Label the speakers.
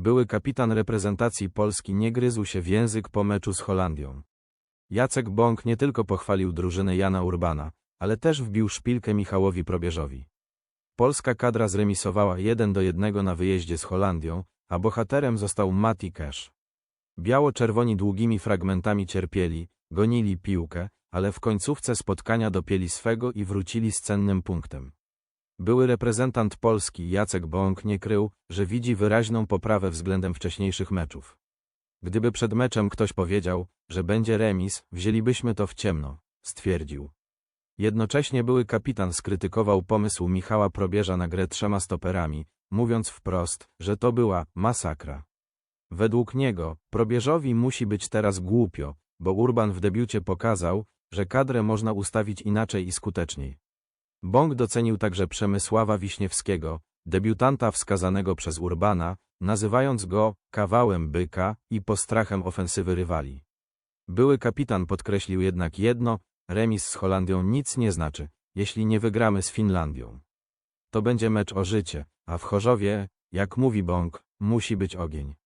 Speaker 1: Były kapitan reprezentacji Polski nie gryzł się w język po meczu z Holandią. Jacek Bąk nie tylko pochwalił drużynę Jana Urbana, ale też wbił szpilkę Michałowi Probierzowi. Polska kadra zremisowała 1 do 1 na wyjeździe z Holandią, a bohaterem został Mati Cash. Biało-czerwoni długimi fragmentami cierpieli, gonili piłkę, ale w końcówce spotkania dopięli swego i wrócili z cennym punktem. Były reprezentant Polski Jacek Bąk nie krył, że widzi wyraźną poprawę względem wcześniejszych meczów. Gdyby przed meczem ktoś powiedział, że będzie remis, wzięlibyśmy to w ciemno, stwierdził. Jednocześnie były kapitan skrytykował pomysł Michała Probierza na grę trzema stoperami, mówiąc wprost, że to była masakra. Według niego, Probierzowi musi być teraz głupio, bo Urban w debiucie pokazał, że kadrę można ustawić inaczej i skuteczniej. Bąk docenił także Przemysława Wiśniewskiego, debiutanta wskazanego przez Urbana, nazywając go kawałem byka i postrachem ofensywy rywali. Były kapitan podkreślił jednak jedno, remis z Holandią nic nie znaczy, jeśli nie wygramy z Finlandią. To będzie mecz o życie, a w Chorzowie, jak mówi Bąk, musi być ogień.